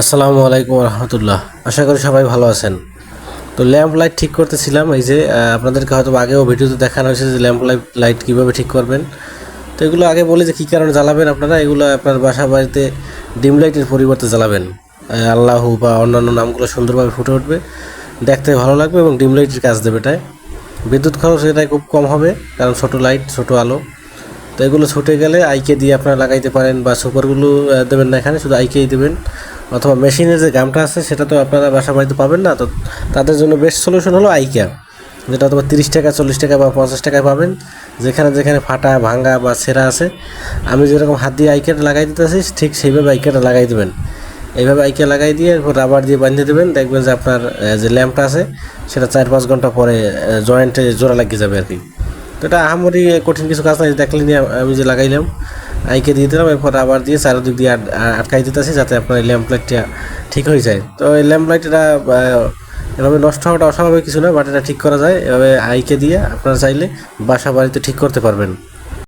আসসালামু আলাইকুম রহমতুল্লাহ। আশা করি সবাই ভালো আছেন। তো ল্যাম্প লাইট ঠিক করতেছিলাম, এই যে আপনাদেরকে হয়তো আগেও ভিডিওতে দেখানো হয়েছে যে ল্যাম্প লাইট লাইট কীভাবে ঠিক করবেন। তো এগুলো আগে বলি যে কী কারণে জ্বালাবেন আপনারা, এগুলো আপনার বাসা বাড়িতে ডিম লাইটের পরিবর্তে জ্বালাবেন। আল্লাহু বা অন্যান্য নামগুলো সুন্দরভাবে ফুটে উঠবে, দেখতে ভালো লাগবে এবং ডিম লাইটের কাজ দেবে এটায় বিদ্যুৎ খরচ এটাই খুব কম হবে, কারণ ছোট লাইট, ছোট আলো। তো এগুলো ছুটে গেলে আইকে দিয়ে আপনারা লাগাইতে পারেন বা সুপারগুলো দেবেন না এখানে, শুধু আইকেই দেবেন। অথবা মেশিনের যে গামটা আছে, সেটা তো আপনারা বাসা বাড়িতে পাবেন না। তো তাদের জন্য বেস্ট সলিউশন হলো আইকা যেটা অথবা তিরিশ টাকা, চল্লিশ টাকা বা পঞ্চাশ টাকায় পাবেন। যেখানে যেখানে ফাটা, ভাঙ্গা বা ছেঁড়া আছে। আমি যেরকম হাত দিয়ে আইকেটা লাগাই দিতেছি, ঠিক সেইভাবে আইকেটা লাগাই দেবেন। এইভাবে আইকে লাগাই দিয়ে এরপর রাবার দিয়ে বাঁধিয়ে দেবেন। দেখবেন যে আপনার যে ল্যাম্পটা আছে, সেটা চার পাঁচ ঘণ্টা পরে জয়েন্টে জোড়া লাগিয়ে যাবে আর কি। তো এটা আহামরি কঠিন কিছু কাজ নাই দেখলেন আমি যে লাগাইলাম আইকে দিয়ে দিলাম, এরপর আবার দিয়ে চারিদিক দিয়ে আটকাই দিতেছি যাতে আপনার এই ল্যাম্প লাইটটা ঠিক হয়ে যায়। তো এই ল্যাম্প লাইটটা এভাবে নষ্ট হওয়াটা অস্বাভাবিক কিছু না বাট এটা ঠিক করা যায়। এভাবে আইকে দিয়ে আপনারা চাইলে বাসা বাড়িতে ঠিক করতে পারবেন।